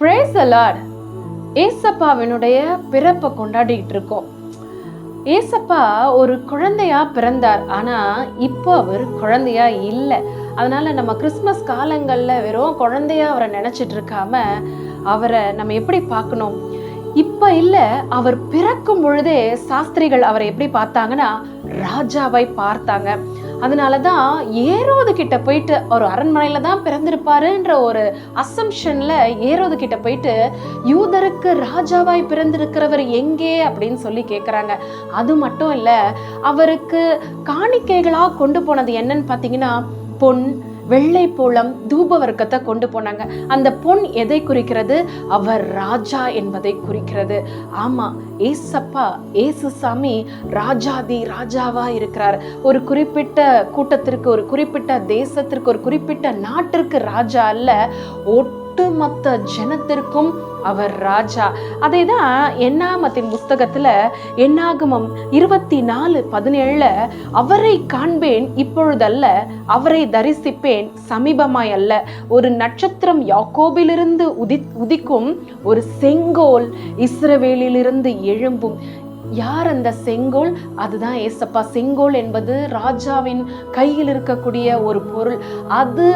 Brace allot ஏசப்பாவினுடைய பிறப்பை கொண்டாடிக்கிட்டு இருக்கோம். ஏசப்பா ஒரு குழந்தையா பிறந்தார். ஆனா இப்போ அவர் குழந்தையா இல்லை. அதனால நம்ம கிறிஸ்மஸ் காலங்கள்ல வெறும் குழந்தையா அவரை நினைச்சிட்டு இருக்காம அவரை நம்ம எப்படி பார்க்கணும்? இப்ப இல்ல அவர் பிறக்கும் பொழுதே சாஸ்திரிகள் அவரை எப்படி பார்த்தாங்கன்னா ராஜாவை பார்த்தாங்க. அதனால தான் ஏரோது கிட்ட போயிட்டு ஒரு அரண்மனையில் தான் பிறந்திருப்பாருன்ற ஒரு அசம்ஷனில் ஏரோது கிட்ட போயிட்டு யூதருக்கு ராஜாவாய் பிறந்திருக்கிறவர் எங்கே? அப்படின்னு சொல்லி கேட்குறாங்க அது மட்டும் இல்லை அவருக்கு காணிக்கைகளாக கொண்டு போனது என்னன்னு பார்த்தீங்கன்னா பொன் வெள்ளை போலம் தூப வர்க்கத்தை கொண்டு போனாங்க. அந்த பொன் எதை குறிக்கிறது? அவர் ராஜா என்பதை குறிக்கிறது. ஆமா ஏசப்பா ஏசுசாமி ராஜாதி ராஜாவா இருக்கிறார். ஒரு குறிப்பிட்ட கூட்டத்திற்கு ஒரு குறிப்பிட்ட தேசத்திற்கு ஒரு குறிப்பிட்ட நாட்டிற்கு ராஜா அல்ல. ஒட்டுமொத்த ஜனத்திற்கும் அவர் ராஜா. அதே தான் எண்ணாமத்தின் புஸ்தகத்துல எண்ணாகமம் இருபத்தி நாலு பதினேழுல அவரை காண்பேன் இப்பொழுதல்ல அவரை தரிசிப்பேன் சமீபமாய் அல்ல ஒரு நட்சத்திரம் யாக்கோபிலிருந்து உதி உதிக்கும் ஒரு செங்கோல் இஸ்ரவேலிலிருந்து எழும்பும். யார் அந்த செங்கோல்? அதுதான் ஏசப்பா. செங்கோல் என்பது ராஜாவின் கையில் இருக்கக்கூடிய ஒரு பொருள். அது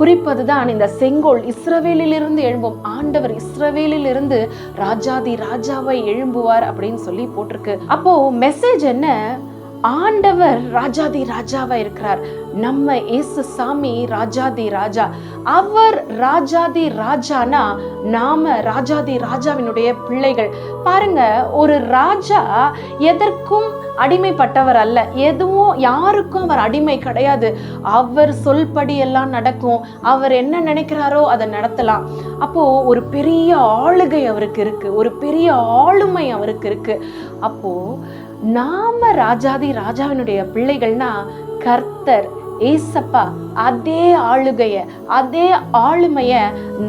குறிப்பதுதான் இந்த செங்கோல். இஸ்ரவேலிலிருந்து எழும்பும் ஆண்டவர் இஸ்ரவேலிலிருந்து ராஜாதி ராஜாவை எழும்புவார் அப்படின்னு சொல்லி போட்டிருக்கு. அப்போ மெசேஜ் என்ன? ஆண்டவர் ராஜாதி ராஜாவா இருக்கிறார். நம்ம இயேசு சாமி ராஜாதி ராஜா. அவர் ராஜாதி ராஜானா நாம ராஜாதி ராஜாவினுடைய பிள்ளைகள். பாருங்க ஒரு ராஜா எதற்கும் அடிமைப்பட்டவர் அல்ல. எதுவும் யாருக்கும் அவர் அடிமை கிடையாது. அவர் சொல்படி எல்லாம் நடக்கும். அவர் என்ன நினைக்கிறாரோ அதை நடத்தலாம். அப்போ ஒரு பெரிய ஆளுகை அவருக்கு இருக்கு. ஒரு பெரிய ஆளுமை அவருக்கு இருக்கு. அப்போ நாம ராஜாதி ராஜாவினுடைய பிள்ளைகள்னா கர்த்தர் ஏசப்பா அதே ஆளுகைய அதே ஆளுமைய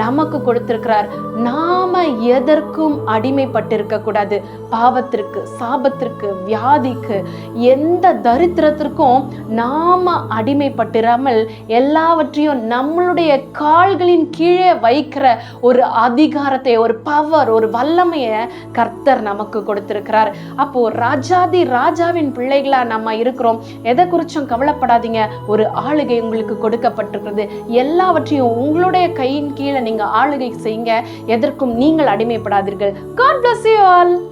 நமக்கு கொடுத்திருக்கிறார். நாம எதற்கும் அடிமைப்பட்டிருக்க கூடாது. பாவத்திற்கு சாபத்திற்கு வியாதிக்கு எந்த தரித்திரத்திற்கும் நாம அடிமைப்பட்டிராமல் எல்லாவற்றையும் நம்மளுடைய கால்களின் கீழே வைக்கிற ஒரு அதிகாரத்தை ஒரு பவர் ஒரு வல்லமைய கர்த்தர் நமக்கு கொடுத்திருக்கிறார். அப்போ ராஜாதி ராஜாவின் பிள்ளைகளா நம்ம இருக்கிறோம். எதை குறிச்சும் கவலைப்படாதீங்க. ஒரு ஆளுகை உங்களுக்கு கொடுக்கப்பட்டிருக்கிறது. எல்லாவற்றையும் உங்களுடைய கையின் கீழே நீங்க ஆளுகை செய்யுங்க எதற்கும் நீங்கள் அடிமைப்படாதீர்கள். God bless you all